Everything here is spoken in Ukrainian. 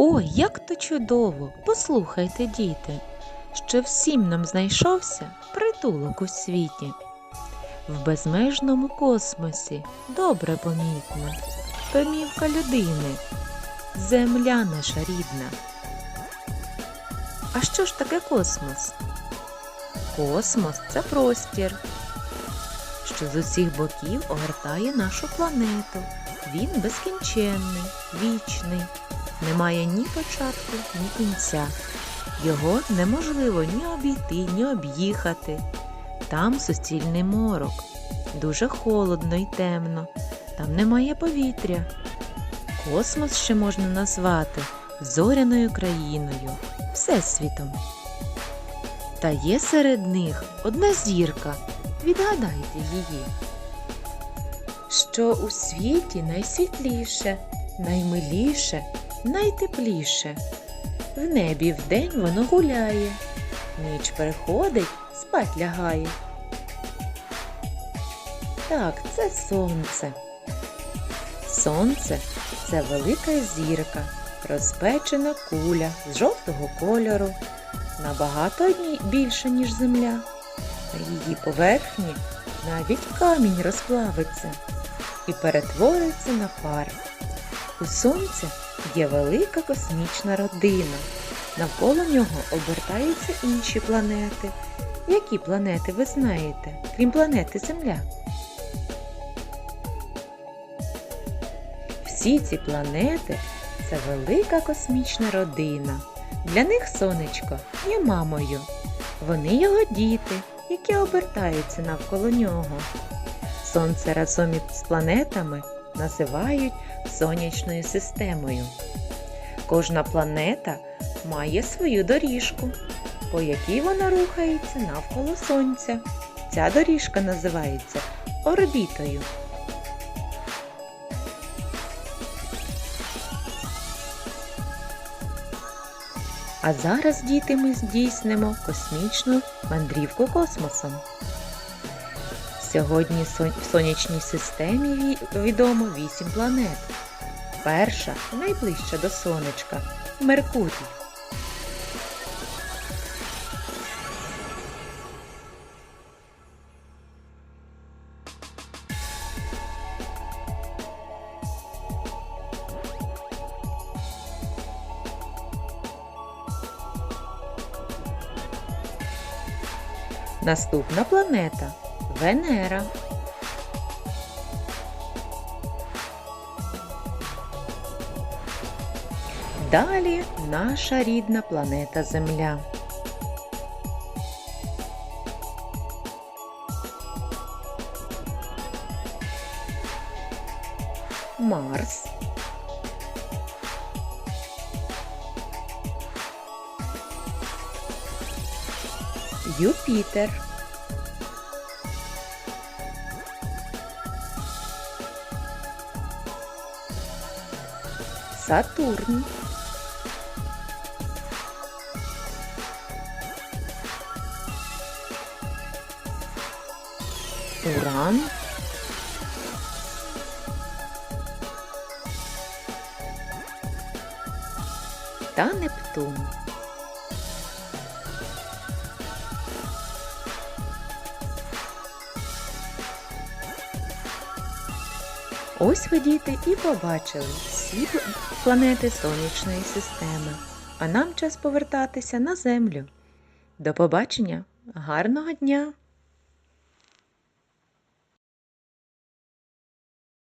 Ой, як то чудово! Послухайте, діти, що всім нам знайшовся притулок у світі. В безмежному космосі добре помітно, домівка людини, земля наша рідна. А що ж таке космос? Космос це простір, що з усіх боків огортає нашу планету. Він безкінченний, вічний, немає ні початку, ні кінця. Його неможливо ні обійти, ні об'їхати. Там суцільний морок, дуже холодно і темно, там немає повітря. Космос ще можна назвати зоряною країною, всесвітом. Та є серед них одна зірка. Відгадайте її. Що у світі найсвітліше, наймиліше, найтепліше. В небі вдень воно гуляє, ніч переходить, спать лягає. Так, це сонце. Сонце це велика зірка, розпечена куля з жовтого кольору, набагато більша, ніж земля. На її поверхні навіть камінь розплавиться і перетвориться на пар. У сонця є велика космічна родина. Навколо нього обертаються інші планети. Які планети ви знаєте, крім планети Земля? Всі ці планети це велика космічна родина. Для них сонечко є мамою. Вони його діти, які обертаються навколо нього. Сонце разом із планетами називають сонячною системою. Кожна планета має свою доріжку, по якій вона рухається навколо Сонця. Ця доріжка називається орбітою. А зараз, діти, ми здійснимо космічну мандрівку космосом. Сьогодні в сонячній системі відомо вісім планет. Перша, найближча до сонечка Меркурій. Наступна планета Венера. Далі наша рідна планета Земля. Марс. Юпітер. Сатурн. Уран. Та Нептун. Ось ви діти і побачили всі планети сонячної системи. А нам час повертатися на землю. До побачення, гарного дня!